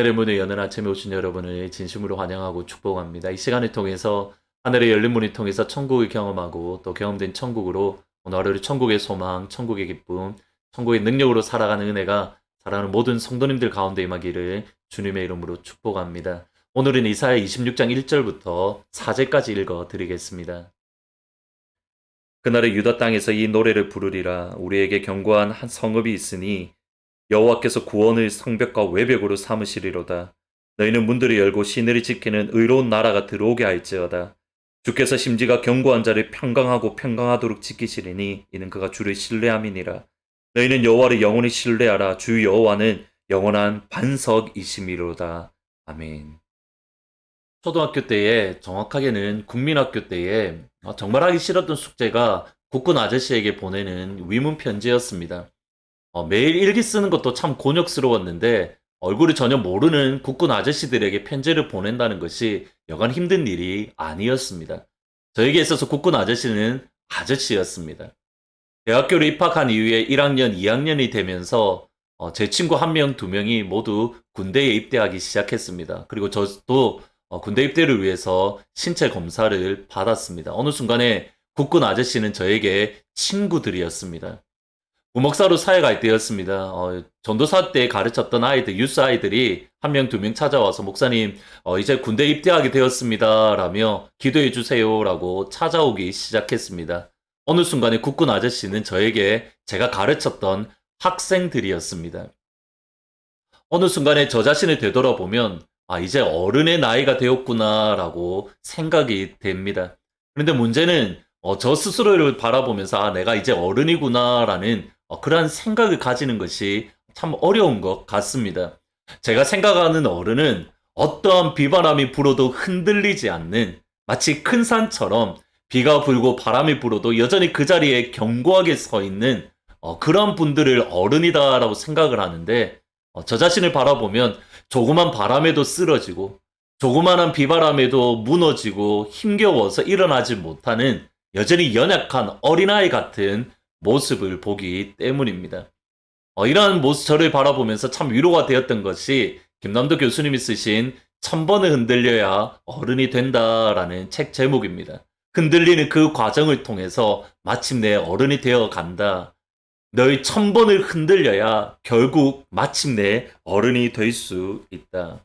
하늘의 문을 여는 아침에 오신 여러분을 진심으로 환영하고 축복합니다. 이 시간을 통해서 하늘의 열린 문을 통해서 천국을 경험하고 또 경험된 천국으로 오늘 하루를 천국의 소망, 천국의 기쁨, 천국의 능력으로 살아가는 은혜가 사랑하는 모든 성도님들 가운데 임하기를 주님의 이름으로 축복합니다. 오늘은 이사야 26장 1절부터 4절까지 읽어 드리겠습니다. 그날의 유다 땅에서 이 노래를 부르리라 우리에게 견고한 한 성읍이 있으니 여호와께서 구원을 성벽과 외벽으로 삼으시리로다. 너희는 문들을 열고 시내를 지키는 의로운 나라가 들어오게 할지어다. 주께서 심지가 견고한 자를 평강하고 평강하도록 지키시리니 이는 그가 주를 신뢰함이니라. 너희는 여호와를 영원히 신뢰하라. 주 여호와는 영원한 반석이심이로다. 아멘. 초등학교 때에 정확하게는 국민학교 때에 어, 정말 하기 싫었던 숙제가 국군 아저씨에게 보내는 위문 편지였습니다. 어, 매일 일기 쓰는 것도 참 곤욕스러웠는데 얼굴을 전혀 모르는 국군 아저씨들에게 편지를 보낸다는 것이 여간 힘든 일이 아니었습니다. 저에게 있어서 국군 아저씨는 아저씨였습니다. 대학교를 입학한 이후에 1학년, 2학년이 되면서 어, 제 친구 한 명, 두 명이 모두 군대에 입대하기 시작했습니다. 그리고 저도 어, 군대 입대를 위해서 신체 검사를 받았습니다. 어느 순간에 국군 아저씨는 저에게 친구들이었습니다. 부목사로 사회갈 때였습니다. 어, 전도사 때 가르쳤던 아이들, 유스 아이들이 한 명, 두 명 찾아와서 목사님, 어, 이제 군대 입대하게 되었습니다. 라며 기도해 주세요. 라고 찾아오기 시작했습니다. 어느 순간에 국군 아저씨는 저에게 제가 가르쳤던 학생들이었습니다. 어느 순간에 저 자신을 되돌아보면 아, 이제 어른의 나이가 되었구나 라고 생각이 됩니다. 그런데 문제는 어, 저 스스로를 바라보면서 아, 내가 이제 어른이구나 라는 어, 그러한 생각을 가지는 것이 참 어려운 것 같습니다. 제가 생각하는 어른은 어떠한 비바람이 불어도 흔들리지 않는 마치 큰 산처럼 비가 불고 바람이 불어도 여전히 그 자리에 견고하게 서 있는 어, 그런 분들을 어른이다라고 생각을 하는데 어, 저 자신을 바라보면 조그만 바람에도 쓰러지고 조그만한 비바람에도 무너지고 힘겨워서 일어나지 못하는 여전히 연약한 어린아이 같은 모습을 보기 때문입니다. 어, 이러한 모습 저를 바라보면서 참 위로가 되었던 것이 김남도 교수님이 쓰신 천번을 흔들려야 어른이 된다라는 책 제목입니다. 흔들리는 그 과정을 통해서 마침내 어른이 되어 간다. 너희 천 번을 흔들려야 결국 마침내 어른이 될 수 있다.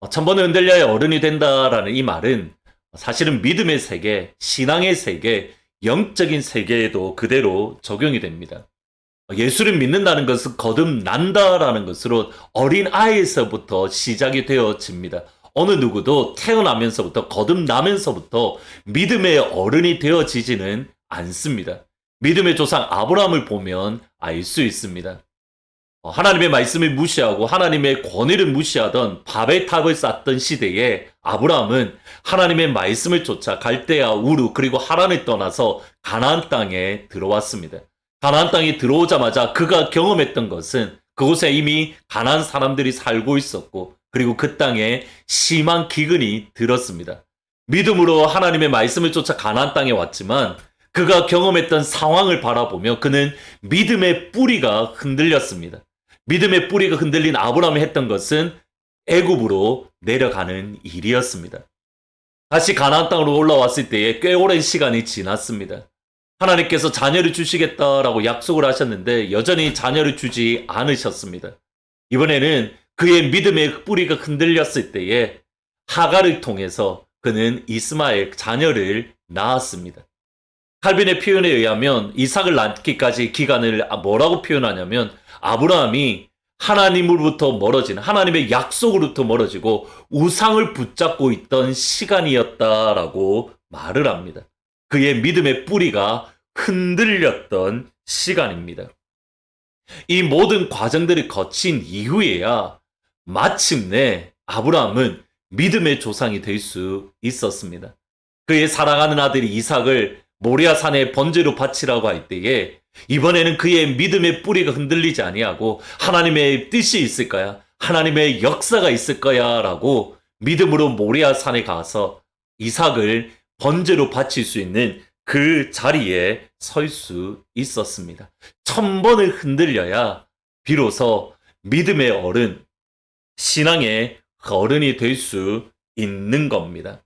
어, 천 번을 흔들려야 어른이 된다라는 이 말은 사실은 믿음의 세계, 신앙의 세계, 영적인 세계에도 그대로 적용이 됩니다. 어, 예수를 믿는다는 것은 거듭난다라는 것으로 어린 아이에서부터 시작이 되어집니다. 어느 누구도 태어나면서부터 거듭나면서부터 믿음의 어른이 되어지지는 않습니다. 믿음의 조상 아브라함을 보면 알 수 있습니다. 어, 하나님의 말씀을 무시하고 하나님의 권위를 무시하던 바벨 탑을 쌓던 시대에 아브라함은 하나님의 말씀을 쫓아 갈대아 우르 그리고 하란을 떠나서 가나안 땅에 들어왔습니다. 가나안 땅에 들어오자마자 그가 경험했던 것은 그곳에 이미 가나안 사람들이 살고 있었고 그리고 그 땅에 심한 기근이 들었습니다. 믿음으로 하나님의 말씀을 쫓아 가나안 땅에 왔지만 그가 경험했던 상황을 바라보며 그는 믿음의 뿌리가 흔들렸습니다. 믿음의 뿌리가 흔들린 아브라함이 했던 것은 애굽으로 내려가는 일이었습니다. 다시 가나안 땅으로 올라왔을 때에 꽤 오랜 시간이 지났습니다. 하나님께서 자녀를 주시겠다라고 약속을 하셨는데 여전히 자녀를 주지 않으셨습니다. 이번에는 그의 믿음의 뿌리가 흔들렸을 때에 하가를 통해서 그는 이스마엘 자녀를 낳았습니다. 칼빈의 표현에 의하면 이삭을 낳기까지 기간을 뭐라고 표현하냐면 아브라함이 하나님으로부터 멀어진 하나님의 약속으로부터 멀어지고 우상을 붙잡고 있던 시간이었다라고 말을 합니다. 그의 믿음의 뿌리가 흔들렸던 시간입니다. 이 모든 과정들을 거친 이후에야 마침내 아브라함은 믿음의 조상이 될 수 있었습니다. 그의 사랑하는 아들 이삭을 모리아 산에 번제로 바치라고 할 때에 이번에는 그의 믿음의 뿌리가 흔들리지 아니하고 하나님의 뜻이 있을 거야. 하나님의 역사가 있을 거야라고 믿음으로 모리아 산에 가서 이삭을 번제로 바칠 수 있는 그 자리에 설 수 있었습니다. 천 번을 흔들려야 비로소 믿음의 어른, 신앙의 어른이 될 수 있는 겁니다.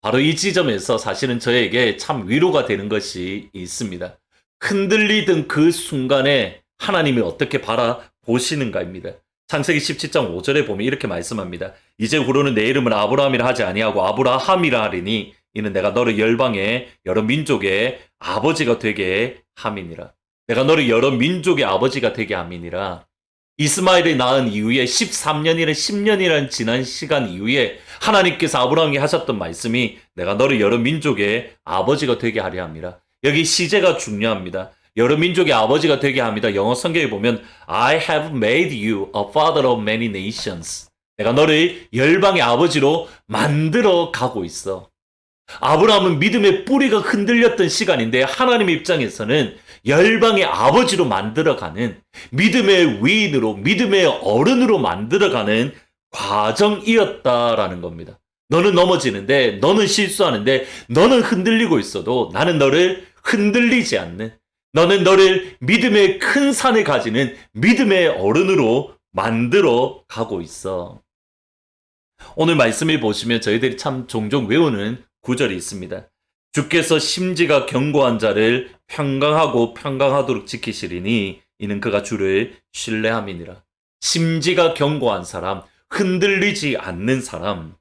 바로 이 지점에서 사실은 저에게 참 위로가 되는 것이 있습니다. 흔들리던 그 순간에 하나님이 어떻게 바라보시는가입니다. 창세기 17장 5절에 보면 이렇게 말씀합니다. 이제 후로는 내 이름을 아브라함이라 하지 아니하고 아브라함이라 하리니 이는 내가 너를 열방의 여러 민족의 아버지가 되게 함이니라. 내가 너를 여러 민족의 아버지가 되게 함이니라. 이스마엘이 낳은 이후에 13년이나 10년이라는 지난 시간 이후에 하나님께서 아브라함에게 하셨던 말씀이 내가 너를 여러 민족의 아버지가 되게 하려 함이라. 여기 시제가 중요합니다. 여러 민족의 아버지가 되게 합니다. 영어 성경에 보면 I have made you a father of many nations. 내가 너를 열방의 아버지로 만들어 가고 있어. 아브라함은 믿음의 뿌리가 흔들렸던 시간인데 하나님 입장에서는 열방의 아버지로 만들어가는 믿음의 위인으로 믿음의 어른으로 만들어가는 과정이었다라는 겁니다. 너는 넘어지는데 너는 실수하는데 너는 흔들리고 있어도 나는 너를 흔들리지 않는 너는 너를 믿음의 큰 산에 가지는 믿음의 어른으로 만들어 가고 있어. 오늘 말씀을 보시면 저희들이 참 종종 외우는 구절이 있습니다. 주께서 심지가 견고한 자를 평강하고 평강하도록 지키시리니 이는 그가 주를 신뢰함이니라. 심지가 견고한 사람, 흔들리지 않는 사람.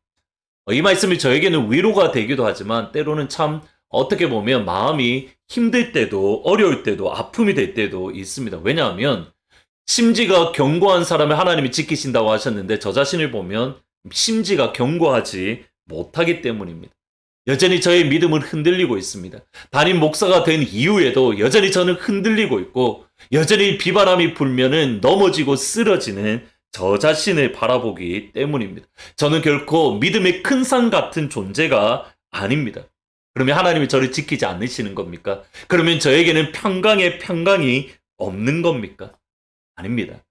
어, 이 말씀이 저에게는 위로가 되기도 하지만 때로는 참 어떻게 보면 마음이 힘들 때도 어려울 때도 아픔이 될 때도 있습니다. 왜냐하면 심지가 견고한 사람을 하나님이 지키신다고 하셨는데 저 자신을 보면 심지가 견고하지 못하기 때문입니다. 여전히 저의 믿음은 흔들리고 있습니다. 담임 목사가 된 이후에도 여전히 저는 흔들리고 있고 여전히 비바람이 불면은 넘어지고 쓰러지는 저 자신을 바라보기 때문입니다. 저는 결코 믿음의 큰 산 같은 존재가 아닙니다. 그러면 하나님이 저를 지키지 않으시는 겁니까? 그러면 저에게는 평강의 평강이 없는 겁니까? 아닙니다.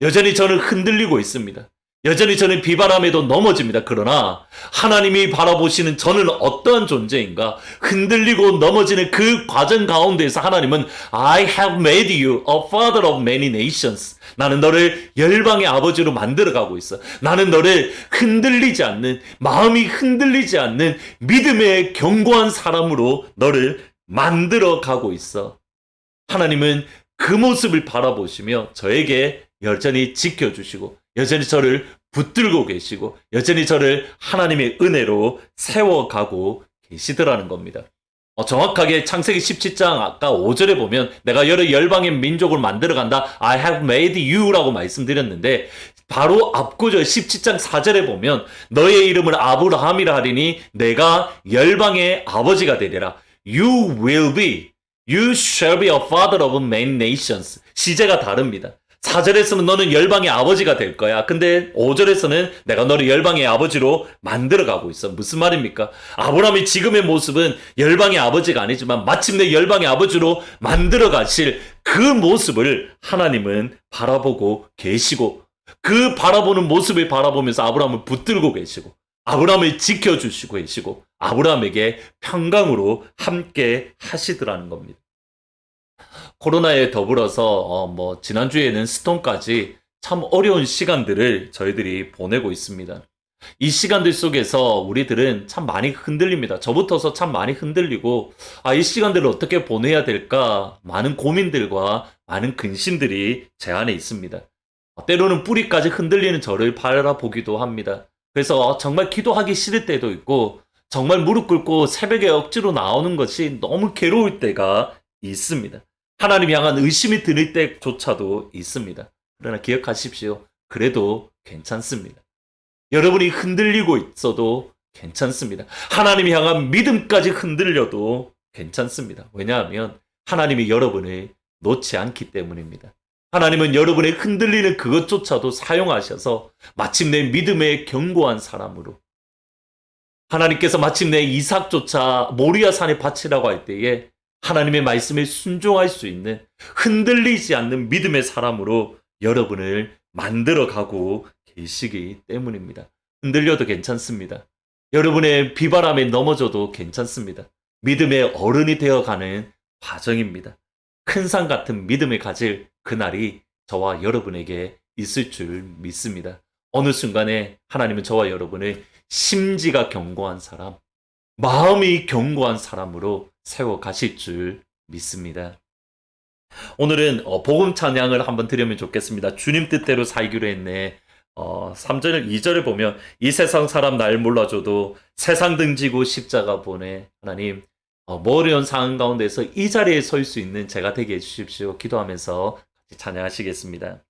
여전히 저는 흔들리고 있습니다. 여전히 저는 비바람에도 넘어집니다. 그러나 하나님이 바라보시는 저는 어떠한 존재인가? 흔들리고 넘어지는 그 과정 가운데에서 하나님은 I have made you a father of many nations. 나는 너를 열방의 아버지로 만들어 가고 있어. 나는 너를 흔들리지 않는 마음이 흔들리지 않는 믿음의 견고한 사람으로 너를 만들어 가고 있어. 하나님은 그 모습을 바라보시며 저에게 여전히 지켜주시고 여전히 저를 붙들고 계시고 여전히 저를 하나님의 은혜로 세워가고 계시더라는 겁니다. 어, 정확하게 창세기 17장 아까 5절에 보면 내가 여러 열방의 민족을 만들어 간다. I have made you라고 말씀드렸는데 바로 앞구절 17장 4절에 보면 너의 이름을 아브라함이라 하리니 내가 열방의 아버지가 되리라. You will be You shall be a father of many nations. 시제가 다릅니다. 4절에서는 너는 열방의 아버지가 될 거야. 근데 5절에서는 내가 너를 열방의 아버지로 만들어 가고 있어. 무슨 말입니까? 아브라함이 지금의 모습은 열방의 아버지가 아니지만 마침내 열방의 아버지로 만들어 가실 그 모습을 하나님은 바라보고 계시고 그 바라보는 모습을 바라보면서 아브라함을 붙들고 계시고 아브라함을 지켜주시고 계시고 아브라함에게 평강으로 함께 하시더라는 겁니다. 코로나에 더불어서 어, 뭐 지난주에는 스톤까지 참 어려운 시간들을 저희들이 보내고 있습니다. 이 시간들 속에서 우리들은 참 많이 흔들립니다. 저부터서 참 많이 흔들리고 아, 이 시간들을 어떻게 보내야 될까 많은 고민들과 많은 근심들이 제 안에 있습니다. 때로는 뿌리까지 흔들리는 저를 바라보기도 합니다. 그래서 정말 기도하기 싫을 때도 있고 정말 무릎 꿇고 새벽에 억지로 나오는 것이 너무 괴로울 때가 있습니다. 하나님 향한 의심이 드는 때조차도 있습니다. 그러나 기억하십시오. 그래도 괜찮습니다. 여러분이 흔들리고 있어도 괜찮습니다. 하나님 향한 믿음까지 흔들려도 괜찮습니다. 왜냐하면 하나님이 여러분을 놓지 않기 때문입니다. 하나님은 여러분의 흔들리는 그것조차도 사용하셔서 마침내 믿음의 견고한 사람으로 하나님께서 마침내 이삭조차 모리아 산에 바치라고 할 때에 하나님의 말씀에 순종할 수 있는 흔들리지 않는 믿음의 사람으로 여러분을 만들어 가고 계시기 때문입니다. 흔들려도 괜찮습니다. 여러분의 비바람에 넘어져도 괜찮습니다. 믿음의 어른이 되어 가는 과정입니다. 큰 산 같은 믿음을 가질 그날이 저와 여러분에게 있을 줄 믿습니다. 어느 순간에 하나님은 저와 여러분을 심지가 견고한 사람, 마음이 견고한 사람으로 세워 가실 줄 믿습니다. 오늘은 어, 복음 찬양을 한번 드리면 좋겠습니다. 주님 뜻대로 살기로 했네. 어, 3절, 2절을 보면 이 세상 사람 날 몰라줘도 세상 등지고 십자가 보내. 하나님, 어, 어려운 상황 가운데서 이 자리에 설 수 있는 제가 되게 해주십시오. 기도하면서 같이 찬양하시겠습니다.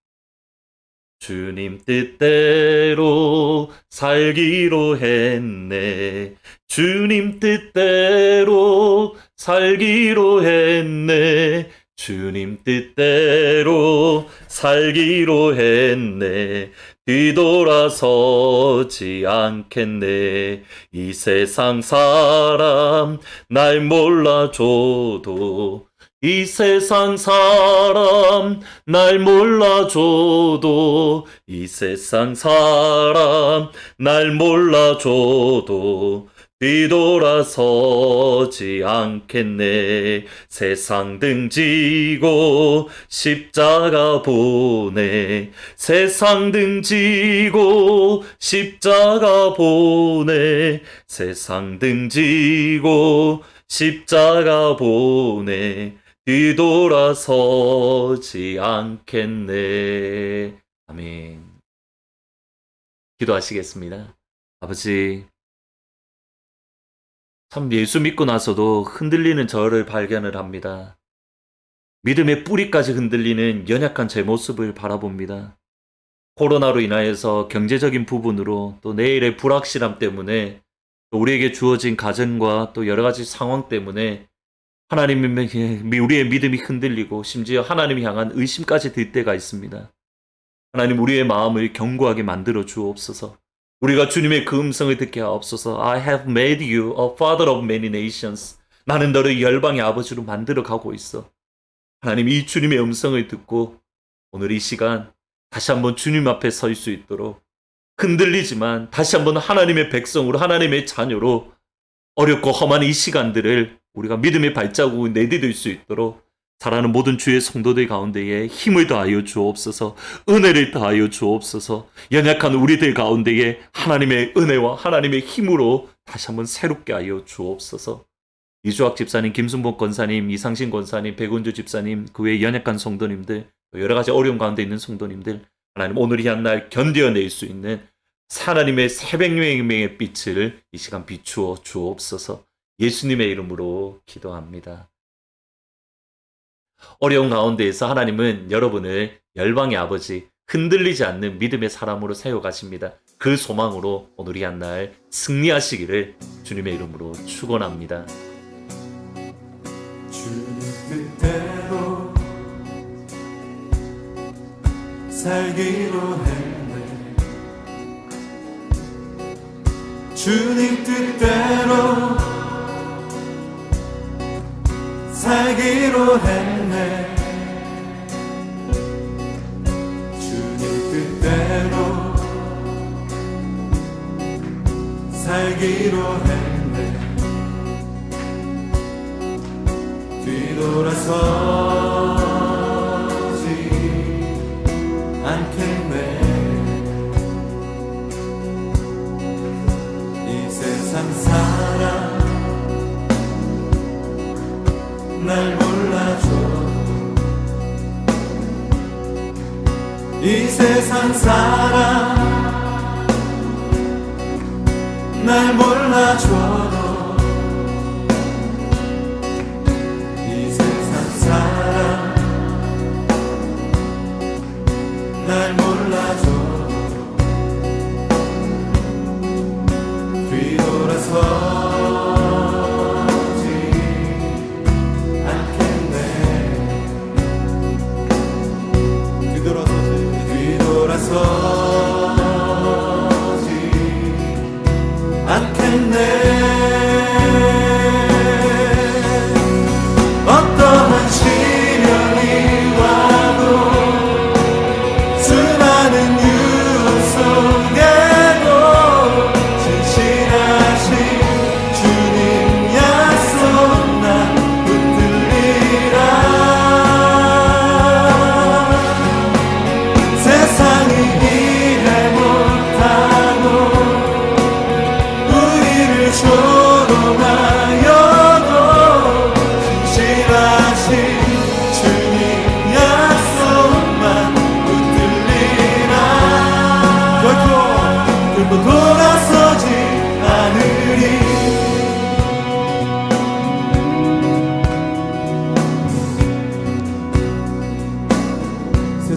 주님 뜻대로 살기로 했네. 주님 뜻대로 살기로 했네. 주님 뜻대로 살기로 했네. 뒤돌아서지 않겠네. 이 세상 사람 날 몰라줘도 이 세상 사람 날 몰라줘도 이 세상 사람 날 몰라줘도 뒤돌아서지 않겠네 세상 등지고 십자가 보내 세상 등지고 십자가 보내 세상 등지고 십자가 보내 뒤돌아서지 않겠네. 아멘. 기도하시겠습니다. 아버지, 참 예수 믿고 나서도 흔들리는 저를 발견을 합니다. 믿음의 뿌리까지 흔들리는 연약한 제 모습을 바라봅니다. 코로나로 인하여서 경제적인 부분으로 또 내일의 불확실함 때문에 또 우리에게 주어진 가정과 또 여러 가지 상황 때문에 하나님의 우리의 믿음이 흔들리고 심지어 하나님 향한 의심까지 들 때가 있습니다. 하나님 우리의 마음을 견고하게 만들어 주옵소서. 우리가 주님의 그 음성을 듣게 하옵소서. I have made you a father of many nations. 나는 너를 열방의 아버지로 만들어 가고 있어. 하나님 이 주님의 음성을 듣고 오늘 이 시간 다시 한번 주님 앞에 설 수 있도록 흔들리지만 다시 한번 하나님의 백성으로 하나님의 자녀로 어렵고 험한 이 시간들을 우리가 믿음의 발자국을 내디딜 수 있도록 사랑하는 모든 주의 성도들 가운데에 힘을 더하여 주옵소서 은혜를 더하여 주옵소서 연약한 우리들 가운데에 하나님의 은혜와 하나님의 힘으로 다시 한번 새롭게 하여 주옵소서 이주학 집사님, 김순복 권사님, 이상신 권사님, 백운주 집사님, 그 외 연약한 성도님들, 여러 가지 어려움 가운데 있는 성도님들, 하나님 오늘 이 한 날 견뎌낼 수 있는 하나님의 새백명의 빛을 이 시간 비추어 주옵소서 예수님의 이름으로 기도합니다. 어려운 가운데에서 하나님은 여러분을 열방의 아버지, 흔들리지 않는 믿음의 사람으로 세워가십니다. 그 소망으로 오늘 이 한 날 승리하시기를 주님의 이름으로 축원합니다. 주님 뜻대로 살기로 했네 주님 뜻대로 살기로 했네. 주님 뜻대로 살기로 했네. 뒤돌아서 세상 사람. 날 몰라줘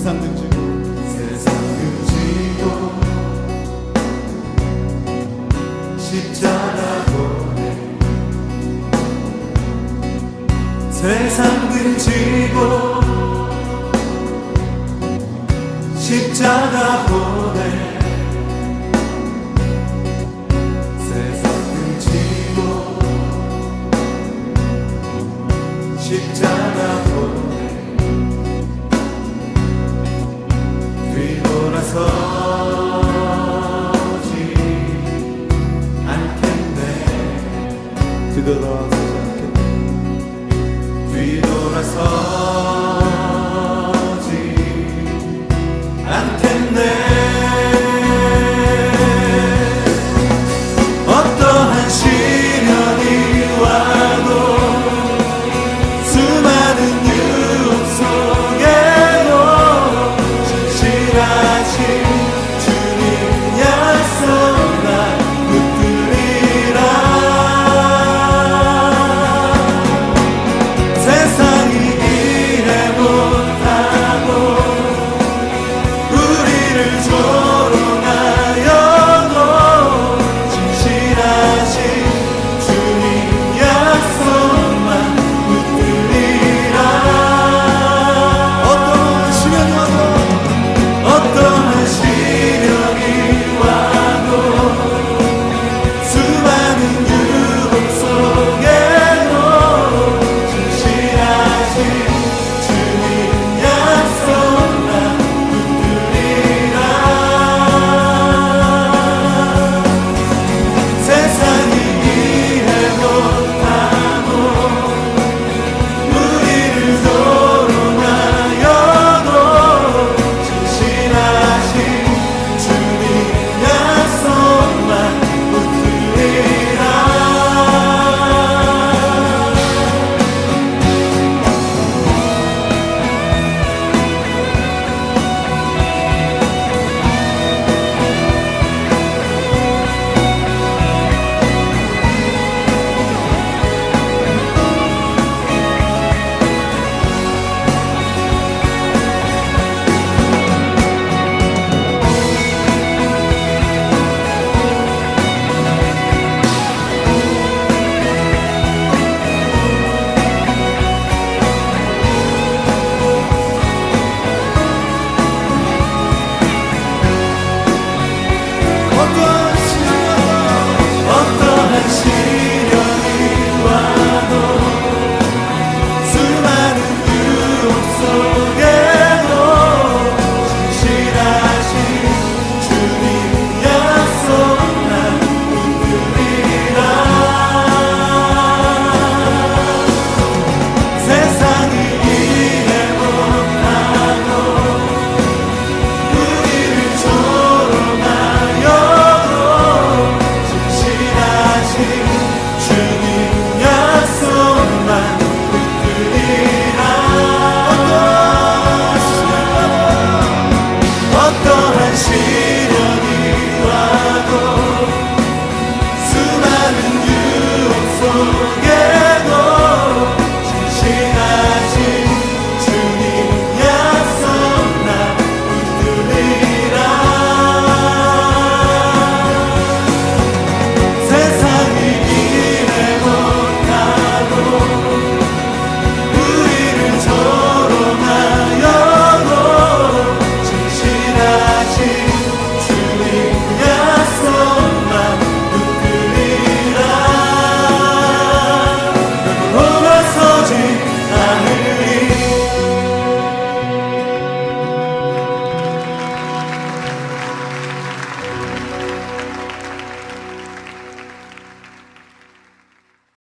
세상 등지고 세상 등지고 십자가 보내 세상 등지고 Figueroa.